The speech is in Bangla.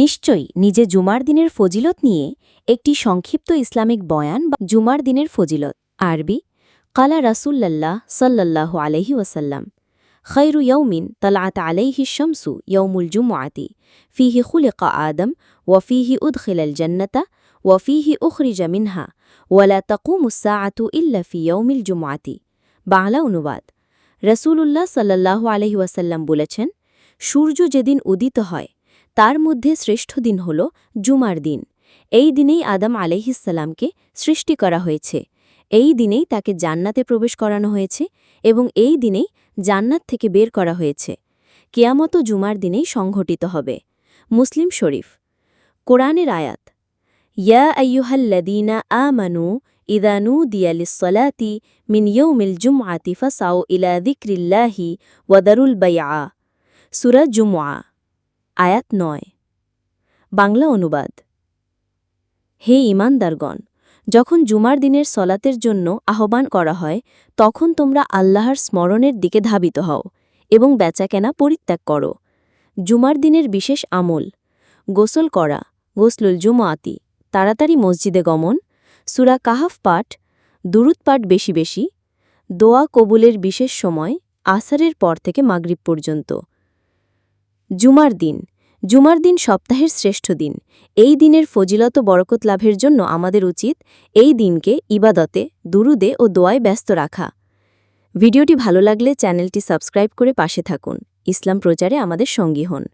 নিশ্চয়ই নিজে জুমার দিনের ফজিলত নিয়ে একটি সংক্ষিপ্ত ইসলামিক বয়ান বা জুমার দিনের ফজিলত। আরবি, কালা রাসুল্লাল্লাহ সাল্লাল্লাহু আলহি ওয়াসাল্লাম খৈরু ইয়ৌমিন তালাত আলাইহি শামসু ইয়ৌমুল জুমআতি, ফিহি খুলিকা আদম ওয়ফিহি উদখিলাল জান্নাতা ওয়ফিহি উখরিজা মিনহা ওয়ালা তাকুমুসাআতু ইল্লা ফি ইয়ৌমিল জুমআতি। বাংলা অনুবাদ। রসুলুল্লাহ সাল্লাহ আলহি ওয়াসাল্লাম বলেছেন, সূর্য যেদিন উদিত হয় তার মধ্যে শ্রেষ্ঠ দিন হল জুমার দিন। এই দিনেই আদম আলহিসাল্লামকে সৃষ্টি করা হয়েছে। এই দিনেই তাকে জান্নাতে প্রবেশ করানো হয়েছে এবং এই দিনেই জান্নাত থেকে বের করা হয়েছে। কেয়ামত জুমার দিনেই সংঘটিত হবে। মুসলিম শরীফ, কোরআনের আয়াত, ইয়া আয়ুহাল্লাদিনা আ মানু ইদানু দিয়ালিসলাতি মিন ইয়ৌমিল আতিফা ফাসাও ইলা দিক্রিল্লাহি ওয়াদারুল বাইআ। সুরা জুমআ। আয়াত নয়। বাংলা অনুবাদ। হে ইমানদারগণ যখন জুমার দিনের সলাতের জন্য আহ্বান করা হয়, তখন তোমরা আল্লাহর স্মরণের দিকে ধাবিত হও এবং বেচাকেনা পরিত্যাগ করো। জুমার দিনের বিশেষ আমল, গোসল করা, গোসলুল জুমাতি তাড়াতাড়ি মসজিদে গমন, সুরা কাহাফ পাঠ, দুরুদ পাঠ বেশি বেশি, দোয়া কবুলের বিশেষ সময়, আসারের পর থেকে মাগরিব পর্যন্ত। জুমার দিন। জুমার দিন সপ্তাহের শ্রেষ্ঠ দিন। এই দিনের ফজিলত বরকত লাভের জন্য আমাদের উচিত এই দিনকে ইবাদতে, দুরুদে ও দোয়ায় ব্যস্ত রাখা। ভিডিওটি ভালো লাগলে চ্যানেলটি সাবস্ক্রাইব করে পাশে থাকুন। ইসলাম প্রচারে আমাদের সঙ্গী হন।